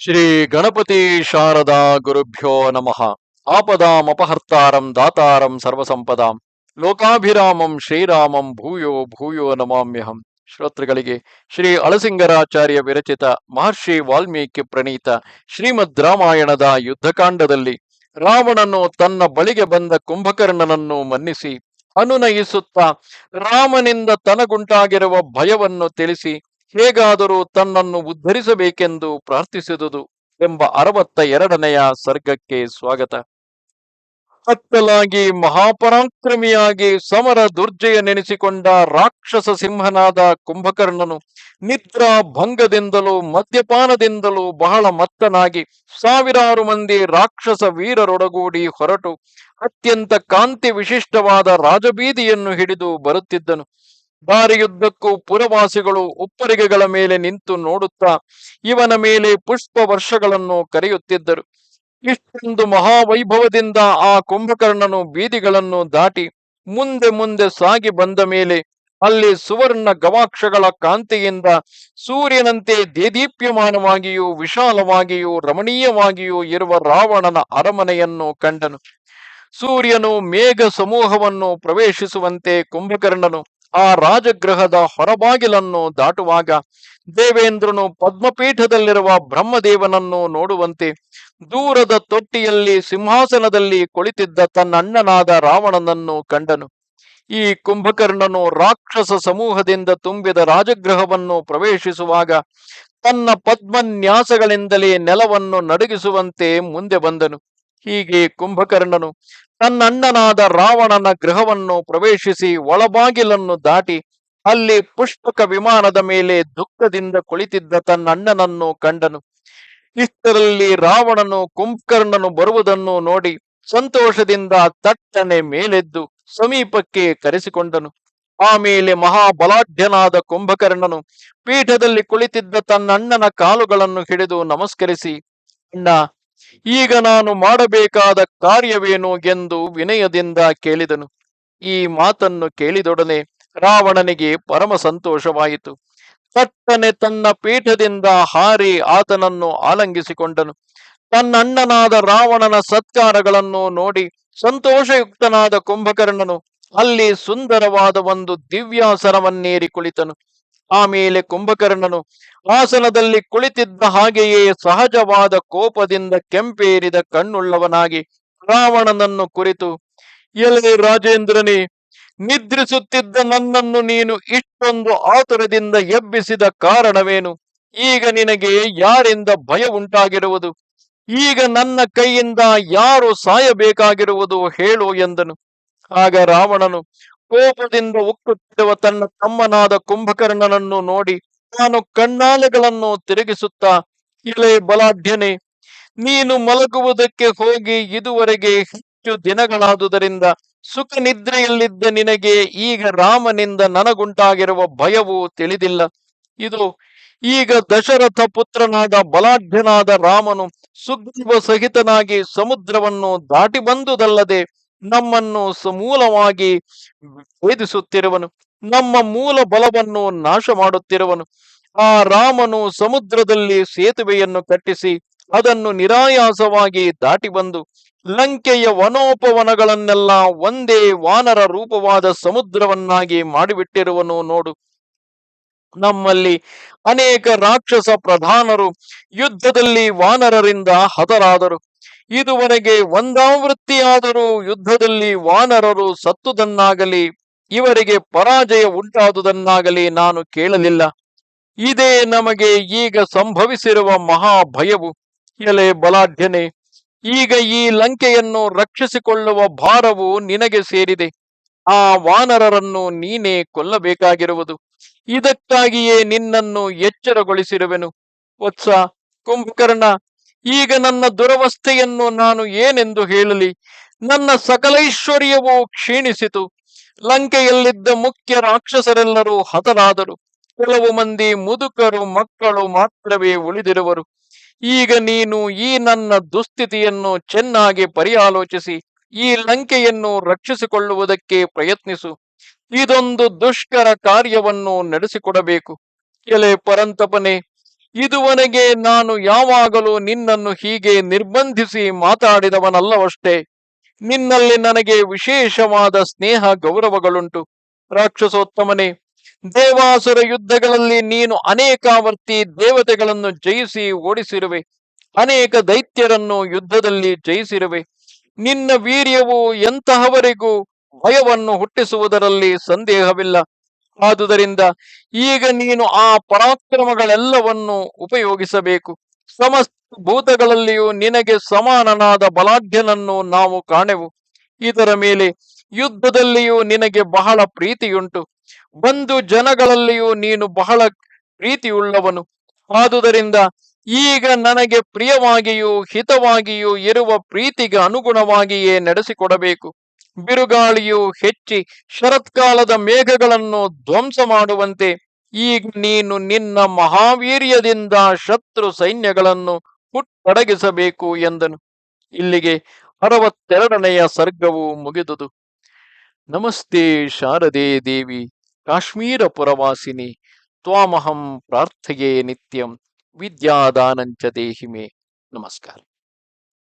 ಶ್ರೀ ಗಣಪತಿ ಶಾರದಾ ಗುರುಭ್ಯೋ ನಮಃ. ಆಪದಾಮಪಹರ್ತಾರಂ ದಾತಾರಂ ಸರ್ವಸಂಪದಾಂ. ಲೋಕಾಭಿರಾಮಂ ಶ್ರೀರಾಮಂ ಭೂಯೋ ಭೂಯೋ ನಮಾಮ್ಯಹಂ. ಶ್ರೋತೃಗಳಿಗೆ ಶ್ರೀ ಅಳಸಿಂಗರಾಚಾರ್ಯ ವಿರಚಿತ ಮಹರ್ಷಿ ವಾಲ್ಮೀಕಿ ಪ್ರಣೀತ ಶ್ರೀಮದ್ ರಾಮಾಯಣದ ಯುದ್ಧಕಾಂಡದಲ್ಲಿ ರಾವಣನು ತನ್ನ ಬಳಿಗೆ ಬಂದ ಕುಂಭಕರ್ಣನನ್ನು ಮನ್ನಿಸಿ ಅನುನಯಿಸುತ್ತಾ ರಾಮನಿಂದ ತನಗುಂಟಾಗಿರುವ ಭಯವನ್ನು ತಿಳಿಸಿ ಹೇಗಾದರೂ ತನ್ನನ್ನು ಉದ್ಧರಿಸಬೇಕೆಂದು ಪ್ರಾರ್ಥಿಸಿದುದು ಎಂಬ ಅರವತ್ತ ಎರಡನೆಯ ಸರ್ಗಕ್ಕೆ ಸ್ವಾಗತ. ಅತ್ತಲಾಗಿ ಮಹಾಪರಾಕ್ರಮಿಯಾಗಿ ಸಮರ ದುರ್ಜಯ ನೆನೆಸಿಕೊಂಡ ರಾಕ್ಷಸ ಸಿಂಹನಾದ ಕುಂಭಕರ್ಣನು ನಿದ್ರಾ ಭಂಗದಿಂದಲೂ ಮದ್ಯಪಾನದಿಂದಲೂ ಬಹಳ ಮತ್ತನಾಗಿ ಸಾವಿರಾರು ಮಂದಿ ರಾಕ್ಷಸ ವೀರರೊಡಗೂಡಿ ಹೊರಟು ಅತ್ಯಂತ ಕಾಂತಿ ವಿಶಿಷ್ಟವಾದ ರಾಜಬೀದಿಯನ್ನು ಹಿಡಿದು ಬರುತ್ತಿದ್ದನು. ದಾರಿಯುದ್ದಕ್ಕೂ ಪುರವಾಸಿಗಳು ಉಪ್ಪರಿಗೆಗಳ ಮೇಲೆ ನಿಂತು ನೋಡುತ್ತಾ ಇವನ ಮೇಲೆ ಪುಷ್ಪ ವರ್ಷಗಳನ್ನು ಕರೆಯುತ್ತಿದ್ದರು. ಇಷ್ಟೊಂದು ಮಹಾವೈಭವದಿಂದ ಆ ಕುಂಭಕರ್ಣನು ಬೀದಿಗಳನ್ನು ದಾಟಿ ಮುಂದೆ ಮುಂದೆ ಸಾಗಿ ಬಂದ ಮೇಲೆ ಅಲ್ಲಿ ಸುವರ್ಣ ಗವಾಕ್ಷಗಳ ಕಾಂತಿಯಿಂದ ಸೂರ್ಯನಂತೆ ದೇದೀಪ್ಯಮಾನವಾಗಿಯೂ ವಿಶಾಲವಾಗಿಯೂ ರಮಣೀಯವಾಗಿಯೂ ಇರುವ ರಾವಣನ ಅರಮನೆಯನ್ನು ಕಂಡನು. ಸೂರ್ಯನು ಮೇಘ ಸಮೂಹವನ್ನು ಪ್ರವೇಶಿಸುವಂತೆ ಕುಂಭಕರ್ಣನು ಆ ರಾಜಗೃಹದ ಹೊರಬಾಗಿಲನ್ನು ದಾಟುವಾಗ ದೇವೇಂದ್ರನು ಪದ್ಮಪೀಠದಲ್ಲಿರುವ ಬ್ರಹ್ಮದೇವನನ್ನು ನೋಡುವಂತೆ ದೂರದ ತೊಟ್ಟಿಯಲ್ಲಿ ಸಿಂಹಾಸನದಲ್ಲಿ ಕುಳಿತಿದ್ದ ತನ್ನ ಅಣ್ಣನಾದ ರಾವಣನನ್ನು ಕಂಡನು. ಈ ಕುಂಭಕರ್ಣನು ರಾಕ್ಷಸ ಸಮೂಹದಿಂದ ತುಂಬಿದ ರಾಜಗೃಹವನ್ನು ಪ್ರವೇಶಿಸುವಾಗ ತನ್ನ ಪದ್ಮನ್ಯಾಸಗಳಿಂದಲೇ ನೆಲವನ್ನು ನಡುಗಿಸುವಂತೆ ಮುಂದೆ ಬಂದನು. ಹೀಗೆ ಕುಂಭಕರ್ಣನು ತನ್ನಣ್ಣನಾದ ರಾವಣನ ಗೃಹವನ್ನು ಪ್ರವೇಶಿಸಿ ಒಳಬಾಗಿಲನ್ನು ದಾಟಿ ಅಲ್ಲಿ ಪುಷ್ಪಕ ವಿಮಾನದ ಮೇಲೆ ದುಃಖದಿಂದ ಕುಳಿತಿದ್ದ ತನ್ನಣ್ಣನನ್ನು ಕಂಡನು. ಇಷ್ಟರಲ್ಲಿ ರಾವಣನು ಕುಂಭಕರ್ಣನು ಬರುವುದನ್ನು ನೋಡಿ ಸಂತೋಷದಿಂದ ತಟ್ಟನೆ ಮೇಲೆದ್ದು ಸಮೀಪಕ್ಕೆ ಕರೆಸಿಕೊಂಡನು. ಆಮೇಲೆ ಮಹಾಬಲಾಢ್ಯನಾದ ಕುಂಭಕರ್ಣನು ಪೀಠದಲ್ಲಿ ಕುಳಿತಿದ್ದ ತನ್ನ ಅಣ್ಣನ ಕಾಲುಗಳನ್ನು ಹಿಡಿದು ನಮಸ್ಕರಿಸಿ, ಅಣ್ಣ ಈಗ ನಾನು ಮಾಡಬೇಕಾದ ಕಾರ್ಯವೇನು ಎಂದು ವಿನಯದಿಂದ ಕೇಳಿದನು. ಈ ಮಾತನ್ನು ಕೇಳಿದೊಡನೆ ರಾವಣನಿಗೆ ಪರಮ ಸಂತೋಷವಾಯಿತು. ತಟ್ಟನೆ ತನ್ನ ಪೀಠದಿಂದ ಹಾರಿ ಆತನನ್ನು ಆಲಂಗಿಸಿಕೊಂಡನು. ತನ್ನಣ್ಣನಾದ ರಾವಣನ ಸತ್ಕಾರಗಳನ್ನು ನೋಡಿ ಸಂತೋಷಯುಕ್ತನಾದ ಕುಂಭಕರ್ಣನು ಅಲ್ಲಿ ಸುಂದರವಾದ ಒಂದು ದಿವ್ಯಾಸನವನ್ನೇರಿ ಕುಳಿತನು. ಆಮೇಲೆ ಕುಂಭಕರ್ಣನು ಆಸನದಲ್ಲಿ ಕುಳಿತಿದ್ದ ಹಾಗೆಯೇ ಸಹಜವಾದ ಕೋಪದಿಂದ ಕೆಂಪೇರಿದ ಕಣ್ಣುಳ್ಳವನಾಗಿ ರಾವಣನನ್ನು ಕುರಿತು, ಎಲೆ ರಾಜೇಂದ್ರನೇ, ನಿದ್ರಿಸುತ್ತಿದ್ದ ನನ್ನನ್ನು ನೀನು ಇಷ್ಟೊಂದು ಆತುರದಿಂದ ಎಬ್ಬಿಸಿದ ಕಾರಣವೇನು? ಈಗ ನಿನಗೆ ಯಾರಿಂದ ಭಯ ಉಂಟಾಗಿರುವುದು? ಈಗ ನನ್ನ ಕೈಯಿಂದ ಯಾರು ಸಾಯಬೇಕಾಗಿರುವುದು ಹೇಳು ಎಂದನು. ಆಗ ರಾವಣನು ಕೋಪದಿಂದ ಉಕ್ಕುತ್ತಿರುವ ತನ್ನ ತಮ್ಮನಾದ ಕುಂಭಕರ್ಣನನ್ನು ನೋಡಿ ನಾನು ಕಣ್ಣಾಲೆಗಳನ್ನು ತಿರುಗಿಸುತ್ತಾ, ಇಳೆ ಬಲಾಢ್ಯನೆ, ನೀನು ಮಲಗುವುದಕ್ಕೆ ಹೋಗಿ ಇದುವರೆಗೆ ಹೆಚ್ಚು ದಿನಗಳಾದುದರಿಂದ ಸುಖ ನಿದ್ರೆಯಲ್ಲಿದ್ದ ನಿನಗೆ ಈಗ ರಾಮನಿಂದ ನನಗುಂಟಾಗಿರುವ ಭಯವು ತಿಳಿದಿಲ್ಲ. ಇದು ಈಗ ದಶರಥ ಪುತ್ರನಾದ ಬಲಾಢ್ಯನಾದ ರಾಮನು ಸುಗ್ರೀವ ಸಹಿತನಾಗಿ ಸಮುದ್ರವನ್ನು ದಾಟಿ ಬಂದುದಲ್ಲದೆ ನಮ್ಮನ್ನು ಸಮೂಲವಾಗಿ ವೇದಿಸುತ್ತಿರುವನು ನಮ್ಮ ಮೂಲ ಬಲವನ್ನು ನಾಶ ಮಾಡುತ್ತಿರುವನು ಆ ರಾಮನು ಸಮುದ್ರದಲ್ಲಿ ಸೇತುವೆಯನ್ನು ಕಟ್ಟಿಸಿ ಅದನ್ನು ನಿರಾಯಾಸವಾಗಿ ದಾಟಿ ಬಂದು ಲಂಕೆಯ ವನೋಪವನಗಳನ್ನೆಲ್ಲ ಒಂದೇ ವಾನರ ರೂಪವಾದ ಸಮುದ್ರವನ್ನಾಗಿ ಮಾಡಿಬಿಟ್ಟಿರುವನು ನೋಡು. ನಮ್ಮಲ್ಲಿ ಅನೇಕ ರಾಕ್ಷಸ ಪ್ರಧಾನರು ಯುದ್ಧದಲ್ಲಿ ವಾನರರಿಂದ ಹತರಾದರು. ಇದುವರೆಗೆ ಒಂದಾವೃತ್ತಿಯಾದರೂ ಯುದ್ಧದಲ್ಲಿ ವಾನರರು ಸತ್ತುದನ್ನಾಗಲಿ, ಇವರಿಗೆ ಪರಾಜಯ ಉಂಟಾದುದನ್ನಾಗಲಿ ನಾನು ಕೇಳಲಿಲ್ಲ. ಇದೇ ನಮಗೆ ಈಗ ಸಂಭವಿಸಿರುವ ಮಹಾ ಭಯವು ಎಲೆ ಬಲಾಢ್ಯನೆ, ಈಗ ಈ ಲಂಕೆಯನ್ನು ರಕ್ಷಿಸಿಕೊಳ್ಳುವ ಭಾರವು ನಿನಗೆ ಸೇರಿದೆ. ಆ ವಾನರರನ್ನು ನೀನೇ ಕೊಲ್ಲಬೇಕಾಗಿರುವುದು. ಇದಕ್ಕಾಗಿಯೇ ನಿನ್ನನ್ನು ಎಚ್ಚರಗೊಳಿಸಿರುವೆನು. ವತ್ಸ, ಕುಂಭಕರ್ಣ, ಈಗ ನನ್ನ ದುರವಸ್ಥೆಯನ್ನು ನಾನು ಏನೆಂದು ಹೇಳಲಿ? ನನ್ನ ಸಕಲೈಶ್ವರ್ಯವೂ ಕ್ಷೀಣಿಸಿತು. ಲಂಕೆಯಲ್ಲಿದ್ದ ಮುಖ್ಯ ರಾಕ್ಷಸರೆಲ್ಲರೂ ಹತರಾದರು. ಕೆಲವು ಮಂದಿ ಮುದುಕರು ಮಕ್ಕಳು ಮಾತ್ರವೇ ಉಳಿದಿರುವರು. ಈಗ ನೀನು ಈ ನನ್ನ ದುಸ್ಥಿತಿಯನ್ನು ಚೆನ್ನಾಗಿ ಪರ್ಯಾಲೋಚಿಸಿ, ಈ ಲಂಕೆಯನ್ನು ರಕ್ಷಿಸಿಕೊಳ್ಳುವುದಕ್ಕೆ ಪ್ರಯತ್ನಿಸು. ಇದೊಂದು ದುಷ್ಕರ ಕಾರ್ಯವನ್ನು ನಡೆಸಿಕೊಡಬೇಕು. ಎಲೆ ಪರಂತಪನೆ, ಇದುವರೆಗೆ ನಾನು ಯಾವಾಗಲೂ ನಿನ್ನನ್ನು ಹೀಗೆ ನಿರ್ಬಂಧಿಸಿ ಮಾತಾಡಿದವನಲ್ಲವಷ್ಟೇ. ನಿನ್ನಲ್ಲಿ ನನಗೆ ವಿಶೇಷವಾದ ಸ್ನೇಹ ಗೌರವಗಳುಂಟು. ರಾಕ್ಷಸೋತ್ತಮನೆ, ದೇವಾಸುರ ಯುದ್ಧಗಳಲ್ಲಿ ನೀನು ಅನೇಕಾವರ್ತಿ ದೇವತೆಗಳನ್ನು ಜಯಿಸಿ ಓಡಿಸಿರುವೆ. ಅನೇಕ ದೈತ್ಯರನ್ನು ಯುದ್ಧದಲ್ಲಿ ಜಯಿಸಿರುವೆ. ನಿನ್ನ ವೀರ್ಯವು ಎಂತಹವರಿಗೂ ಭಯವನ್ನು ಹುಟ್ಟಿಸುವುದರಲ್ಲಿ ಸಂದೇಹವಿಲ್ಲ. ಆದುದರಿಂದ ಈಗ ನೀನು ಆ ಪರಾಕ್ರಮಗಳೆಲ್ಲವನ್ನು ಉಪಯೋಗಿಸಬೇಕು. ಸಮಸ್ತ ಭೂತಗಳಲ್ಲಿಯೂ ನಿನಗೆ ಸಮಾನನಾದ ಬಲಾಢ್ಯನನ್ನು ನಾವು ಕಾಣೆವು. ಇದರ ಮೇಲೆ ಯುದ್ಧದಲ್ಲಿಯೂ ನಿನಗೆ ಬಹಳ ಪ್ರೀತಿಯುಂಟು. ಬಂದು ಜನಗಳಲ್ಲಿಯೂ ನೀನು ಬಹಳ ಪ್ರೀತಿಯುಳ್ಳವನು. ಆದುದರಿಂದ ಈಗ ನನಗೆ ಪ್ರಿಯವಾಗಿಯೂ ಹಿತವಾಗಿಯೂ ಇರುವ ಪ್ರೀತಿಗೆ ಅನುಗುಣವಾಗಿಯೇ ನಡೆಸಿಕೊಡಬೇಕು. ಬಿರುಗಾಳಿಯು ಹೆಚ್ಚಿ ಶರತ್ಕಾಲದ ಮೇಘಗಳನ್ನು ಧ್ವಂಸ ಮಾಡುವಂತೆ, ಈಗ ನೀನು ನಿನ್ನ ಮಹಾವೀರ್ಯದಿಂದ ಶತ್ರು ಸೈನ್ಯಗಳನ್ನು ಹುಟ್ಟಡಗಿಸಬೇಕು ಎಂದನು. ಇಲ್ಲಿಗೆ ಅರವತ್ತೆರಡನೆಯ ಸರ್ಗವು ಮುಗಿದುದು. ನಮಸ್ತೆ ಶಾರದೆ ದೇವಿ ಕಾಶ್ಮೀರ ಪುರವಾಸಿನಿ ತ್ವಾಮಹಂ ಪ್ರಾರ್ಥೆಯೇ ನಿತ್ಯಂ, ವಿದ್ಯಾದಾನಂಚ ದೇಹಿಮೆ. ನಮಸ್ಕಾರ.